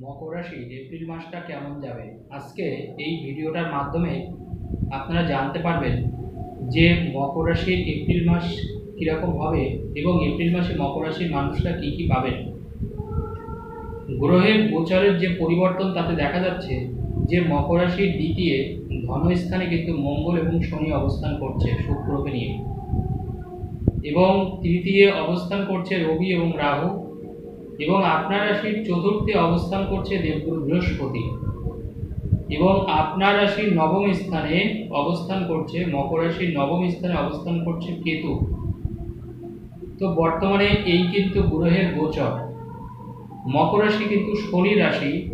মকর রাশির এপ্রিল মাসটা কেমন যাবে? আজকে এই ভিডিওটার মাধ্যমে আপনারা জানতে পারবেন যে মকর রাশির এপ্রিল মাস কীরকম হবে এবং এপ্রিল মাসে মকর রাশির মানুষরা কী কী পাবেন। গ্রহের গোচরের যে পরিবর্তন তাতে দেখা যাচ্ছে যে মকর রাশির দ্বিতীয় ধনস্থানে কিন্তু মঙ্গল এবং শনি অবস্থান করছে শুক্রকে নিয়ে। এবং তৃতীয় অবস্থান করছে রবি এবং রাহু। এবং আপনার রাশির চতুর্থে অবস্থান করছে দেবগুরু বৃহস্পতি। এবং আপনার রাশির নবম স্থানে অবস্থান করছে, মকর রাশির নবম স্থানে অবস্থান করছে কেতু। তো বর্তমানে এই কিন্তু গ্রহের গোচর। মকর রাশি কিন্তু শনি রাশি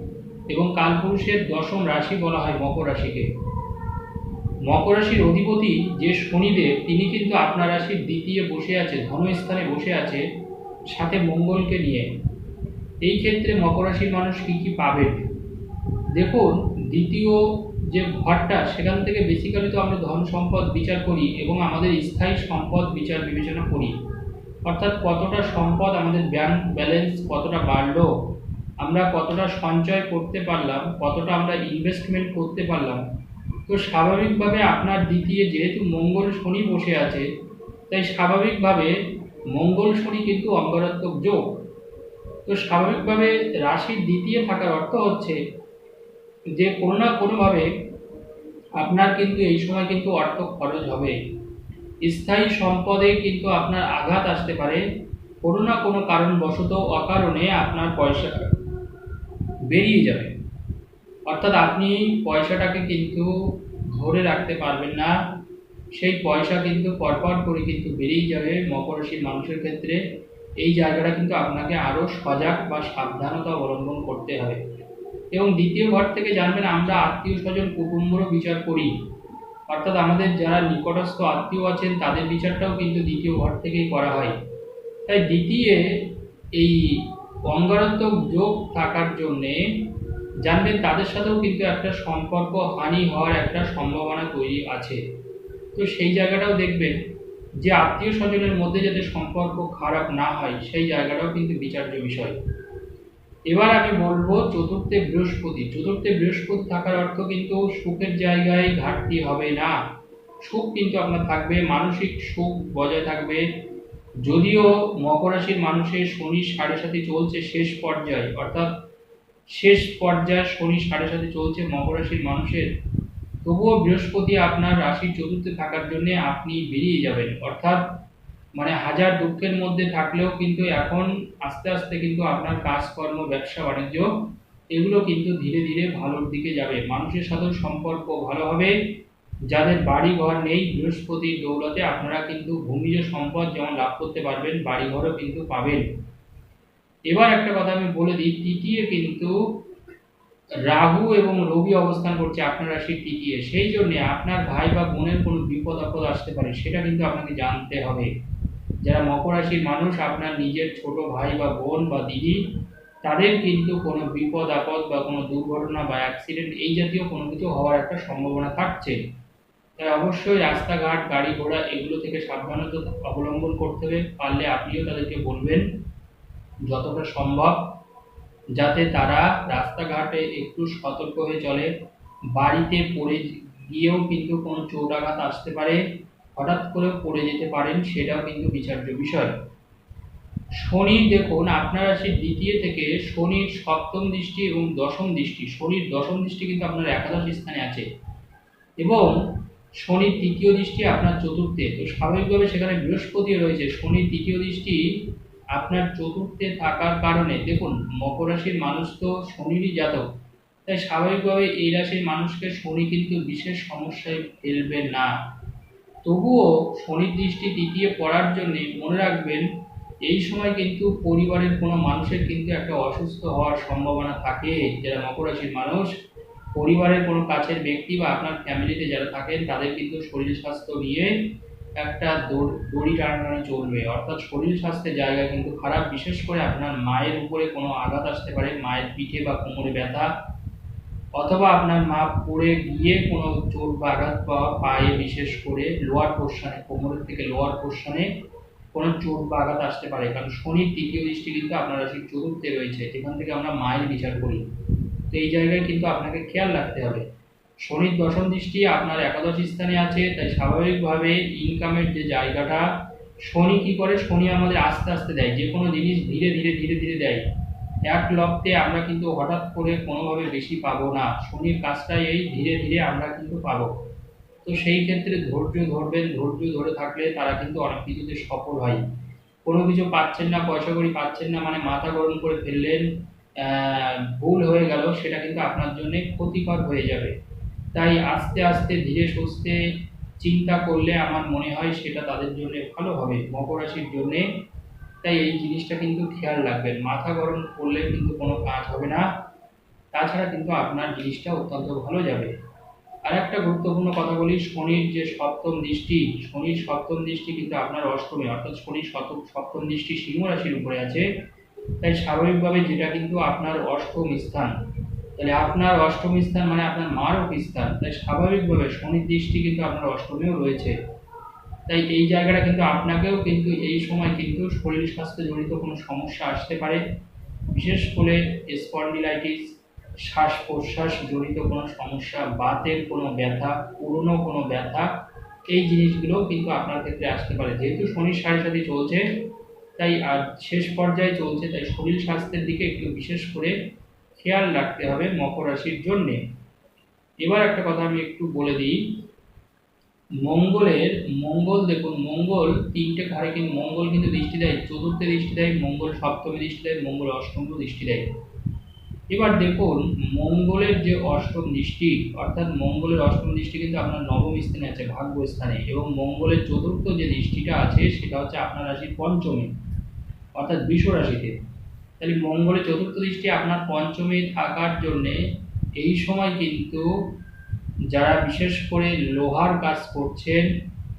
এবং কালপুরুষের দশম রাশি বলা হয় মকর রাশিকে। মকর রাশির অধিপতি যে শনিদেব, তিনি কিন্তু আপনার রাশির দ্বিতীয় বসে আছে, ধনস্থানে বসে আছে, সাথে মঙ্গলকে নিয়ে। এই ক্ষেত্রে মকর রাশির মানুষ কী কী পাবে? দেখুন, দ্বিতীয় যে ঘরটা, সেখান থেকে বেসিক্যালি তো আমরা ধন সম্পদ বিচার করি এবং আমাদের স্থায়ী সম্পদ বিচার বিবেচনা করি। অর্থাৎ কতটা সম্পদ আমাদের ব্যাংক ব্যালেন্স কতটা বাড়লো, আমরা কতটা সঞ্চয় করতে পারলাম, কতটা আমরা ইনভেস্টমেন্ট করতে পারলাম। তো স্বাভাবিকভাবে আপনার দ্বিতীয়, যেহেতু মঙ্গল শনি বসে আছে, তাই স্বাভাবিকভাবে মঙ্গল শনি কিন্তু অঙ্গরাত্মক যোগ। তো স্বাভাবিকভাবে রাশির দ্বিতীয় থাকার অর্থ হচ্ছে যে কোনো না কোনোভাবে আপনার কিন্তু এই সময় কিন্তু অর্থ খরচ হবে। স্থায়ী সম্পদে কিন্তু আপনার আঘাত আসতে পারে। কোনো না কোনো কারণবশত অকারণে আপনার পয়সা বেরিয়ে যাবে। অর্থাৎ আপনি পয়সাটাকে কিন্তু ধরে রাখতে পারবেন না। সেই পয়সা কিন্তু পরপর করে কিন্তু বেরিয়ে যাবে মকর রাশির মানুষের ক্ষেত্রে। এই জায়গাটা কিন্তু আপনাকে আরও সজাগ বা সাবধানতা অবলম্বন করতে হবে। এবং দ্বিতীয় ঘর থেকে জানবেন, আমরা আত্মীয় স্বজন কুটুম্বরও বিচার করি। অর্থাৎ আমাদের যারা নিকটস্থ আত্মীয় আছেন, তাদের বিচারটাও কিন্তু দ্বিতীয় ঘর থেকেই করা হয়। তাই দ্বিতীয় এই অঙ্গারত্মক যোগ থাকার জন্যে জানবেন, তাদের সাথেও কিন্তু একটা সম্পর্ক হানি হওয়ার একটা সম্ভাবনা তৈরি আছে। তো সেই জায়গাটাও দেখবেন। যে আত্মীয় স্বজনের মধ্যে যাতে সম্পর্ক খারাপ না হয়, সেই জায়গাটাও কিন্তু বিচার্য বিষয়। এবার আমি বলব চতুর্থে বৃহস্পতি। চতুর্থে বৃহস্পতি থাকার অর্থ কিন্তু সুখের জায়গায় ঘাটতি হবে না। সুখ কিন্তু আপনার থাকবে, মানসিক সুখ বজায় থাকবে। যদিও মকর রাশির মানুষের শনি সাড়ে সাথে চলছে শেষ পর্যায়ে, অর্থাৎ শেষ পর্যায়ে শনি সাড়ে সাথে চলছে মকর রাশির মানুষের। তবুও বৃহস্পতি আপনার রাশির চতুর্থে থাকার জন্য আপনি বেরিয়ে যাবেন। অর্থাৎ মানে হাজার দুঃখের মধ্যে থাকলেও কিন্তু এখন আস্তে আস্তে কিন্তু আপনার কাজকর্ম, ব্যবসা, বাণিজ্য এগুলো কিন্তু ধীরে ধীরে ভালোর দিকে যাবে। মানুষের সাথেও সম্পর্ক ভালো হবে। যাদের বাড়ি ঘর নেই বৃহস্পতির দৌলতে আপনারা কিন্তু ভূমিজ সম্পদ যেমন লাভ করতে পারবেন বাড়ি ঘরও কিন্তু পাবেন। এবার একটা কথা আমি বলে দিই, তৃতীয় কিন্তু রাহু এবং রবি অবস্থান করছে আপনার রাশির তৃতীয় সেই জন্য আপনার ভাই বা বোনের কোনো বিপদ আপদ আসতে পারে, সেটা কিন্তু আপনাকে জানতে হবে। যারা মকর রাশির মানুষ, আপনার নিজের ছোট ভাই বা বোন বা দিদি, তাদের কিন্তু কোনো বিপদ আপদ বা কোনো দুর্ঘটনা বা অ্যাক্সিডেন্ট এই জাতীয় কোনো কিছু হওয়ার একটা সম্ভাবনা থাকছে। তাই অবশ্যই রাস্তাঘাট, গাড়ি ঘোড়া, এগুলো থেকে সাবধানতা অবলম্বন করতে হবে। পারলে আপনিও তাদেরকে বলবেন, যতটা সম্ভব। যাতে তারা রাস্তাঘাটে একটু সতর্ক হয়ে চলে। বাড়িতে পড়ে গিয়েও কিন্তু কোনো চোটাঘাত আসতে পারে। হঠাৎ করে পড়ে যেতে পারেন, সেটাও কিন্তু বিচার্য বিষয়। শনি দেখুন, আপনার রাশির দ্বিতীয় থেকে শনির সপ্তম দৃষ্টি এবং দশম দৃষ্টি। শনির দশম দৃষ্টি কিন্তু আপনার একাদশ স্থানে আছে। এবং শনির তৃতীয় দৃষ্টি আপনার চতুর্থে। তো স্বাভাবিকভাবে সেখানে বৃহস্পতি রয়েছে। শনির তৃতীয় দৃষ্টি আপনার চতুর্থে থাকার কারণে, দেখুন, মকর রাশির মানুষ তো শনিরই জাতক, তাই স্বাভাবিকভাবে এই রাশির মানুষকে শনি কিন্তু বিশেষ সমস্যায় ফেলবে না। তবুও শনির দৃষ্টি তৃতীয় পড়ার জন্য মনে রাখবেন, এই সময় কিন্তু পরিবারের কোনো মানুষের কিন্তু একটা অসুস্থ হওয়ার সম্ভাবনা থাকে। যারা মকর রাশির মানুষ, পরিবারের কোনো কাছের ব্যক্তি বা আপনার ফ্যামিলিতে যারা থাকেন, তাদের কিন্তু শরীর স্বাস্থ্য নিয়ে একটা দড়ি টানানো চলবে। অর্থাৎ শরীর স্বাস্থ্যের জায়গা কিন্তু খারাপ। বিশেষ করে আপনার মায়ের উপরে কোনো আঘাত আসতে পারে, মায়ের পিঠে বা কোমরে ব্যথা, অথবা আপনার মা পড়ে গিয়ে কোনো চোট বা আঘাত পাওয়া পায়ে বিশেষ করে লোয়ার পোর্শনে কোমরের থেকে লোয়ার পোর্শনে কোনো চোট বা আঘাত আসতে পারে। কারণ শনির তৃতীয় দৃষ্টি কিন্তু আপনার রাশির চতুর্থে রয়েছে। যেখান থেকে আমরা মায়ের বিচার করি। তো এই জায়গায় কিন্তু আপনাকে খেয়াল রাখতে হবে। শনির দশম দৃষ্টি আপনার একাদশ স্থানে আছে, তাই স্বাভাবিকভাবে ইনকামের যে জায়গাটা, শনি কি করে? শনি আমাদের আস্তে আস্তে দেয়, যে কোনো জিনিস ধীরে ধীরে ধীরে ধীরে দেয়। এক লপ্তে আমরা কিন্তু হঠাৎ করে কোনোভাবে বেশি পাবো না, শনির কাজটাই এই ধীরে ধীরে আমরা কিন্তু পাবো। তো সেই ক্ষেত্রে ধৈর্য ধরবেন, ধৈর্য ধরে থাকলে তারা কিন্তু অনেক কিছুতে সফল হয়। কোনো কিছু পাচ্ছেন না, পয়সা করি পাচ্ছেন না মানে মাথা গরম করে ফেললেন ভুল হয়ে গেল, সেটা কিন্তু আপনার জন্য ক্ষতিকর হয়ে যাবে। তাই আস্তে আস্তে ধীরে সুস্থে চিন্তা করলে আমার মনে হয় সেটা তাদের জন্য ভালো হবে, মকর রাশির জন্যে। তাই এই জিনিসটা কিন্তু খেয়াল রাখবেন, মাথা গরম করলে কিন্তু কোনো কাজ হবে না। তাছাড়া কিন্তু আপনার জিনিসটা অত্যন্ত ভালো যাবে। আর একটা গুরুত্বপূর্ণ কথা বলি, শনির যে সপ্তম দৃষ্টি, শনির সপ্তম দৃষ্টি কিন্তু আপনার অষ্টমী, অর্থাৎ শনির শতক সপ্তম দৃষ্টি সিংহ রাশির উপরে আছে। তাই স্বাভাবিকভাবে যেটা কিন্তু আপনার অষ্টম স্থান তাহলে আপনার অষ্টম স্থান মানে আপনার মারক স্থান তাই স্বাভাবিকভাবে শনির দৃষ্টি কিন্তু আপনার অষ্টমেও রয়েছে। তাই এই জায়গাটা কিন্তু আপনাকেও কিন্তু এই সময় কিন্তু শরীর স্বাস্থ্য জড়িত কোনো সমস্যা আসতে পারে। বিশেষ করে স্পন্ডিলাইটিস শ্বাস প্রশ্বাস জড়িত কোনো সমস্যা, বাতের কোনো ব্যথা, পুরনো কোনো ব্যথা, এই জিনিসগুলো কিন্তু আপনার ক্ষেত্রে আসতে পারে। যেহেতু শনির সাড়ে সাথে চলছে, তাই আর শেষ পর্যায়ে চলছে, তাই শরীর স্বাস্থ্যের দিকে একটু বিশেষ করে খেয়াল রাখতে হবে মকর রাশির জন্যে। এবার একটা কথা আমি একটু বলে দিই। মঙ্গলের মঙ্গল দেখুন, মঙ্গল তিনটে ঘরে কিন্তু মঙ্গল কিন্তু দৃষ্টি দেয়, চতুর্থে দৃষ্টি দেয়, মঙ্গল সপ্তমী দৃষ্টি দেয়, মঙ্গল অষ্টম দৃষ্টি দেয়। এবার দেখুন, মঙ্গলের যে অষ্টম দৃষ্টি, অর্থাৎ মঙ্গলের অষ্টম দৃষ্টি কিন্তু আপনার নবম স্থানে আছে ভাগ্য স্থানে এবং মঙ্গলের চতুর্থ যে দৃষ্টিটা আছে, সেটা হচ্ছে আপনার রাশির পঞ্চমী, অর্থাৎ বিষ রাশিতে। তাহলে মঙ্গলের চতুর্থ দৃষ্টি আপনার পঞ্চমে থাকার জন্যে এই সময় কিন্তু যারা বিশেষ করে লোহার কাজ করছেন,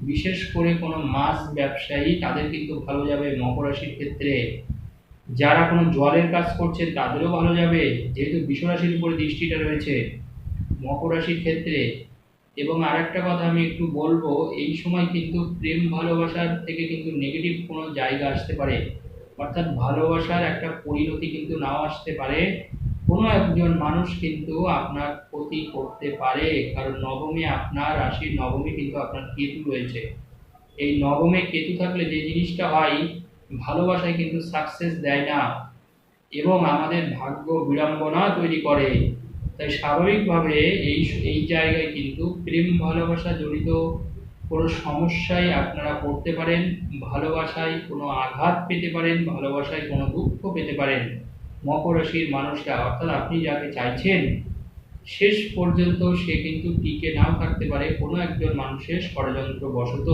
বিশেষ করে কোনো মাছ ব্যবসায়ী, তাদের কিন্তু ভালো যাবে মকর রাশির ক্ষেত্রে। যারা কোনো জলের কাজ করছেন, তাদেরও ভালো যাবে, যেহেতু বিশ্বরাশির উপরে দৃষ্টিটা রয়েছে মকর রাশির ক্ষেত্রে। এবং আরেকটা কথা আমি একটু বলব, এই সময় কিন্তু প্রেম ভালোবাসার থেকে কিন্তু নেগেটিভ কোনো জায়গা আসতে পারে। অর্থাৎ ভালোবাসার একটা পরিণতি কিন্তু নাও আসতে পারে। কোনো একজন মানুষ কিন্তু আপনার ক্ষতি করতে পারে। কারণ নবমে আপনার রাশির নবমে কিন্তু আপনার কেতু রয়েছে। এই নবমে কেতু থাকলে যে জিনিসটা হয়, ভালোবাসায় কিন্তু সাকসেস দেয় না এবং আমাদের ভাগ্য বিড়ম্বনা তৈরি করে। তাই স্বাভাবিকভাবে এই এই জায়গায় কিন্তু প্রেম ভালোবাসা জড়িত কোনো সমস্যায় আপনারা পড়তে পারেন, ভালোবাসায় কোনো আঘাত পেতে পারেন, ভালোবাসায় কোনো দুঃখ পেতে পারেন। মকর রাশির মানুষরা, অর্থাৎ আপনি যাকে চাইছেন, শেষ পর্যন্ত সে কিন্তু টিকে নাও থাকতে পারে কোনো একজন মানুষের ষড়যন্ত্র বশত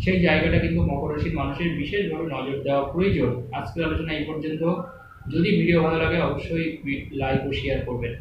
সেই জায়গাটা কিন্তু মকর রাশির মানুষের বিশেষভাবে নজর দেওয়া প্রয়োজন। আজকের আলোচনা এই পর্যন্ত। যদি ভিডিও ভালো লাগে, অবশ্যই লাইক ও শেয়ার করবেন।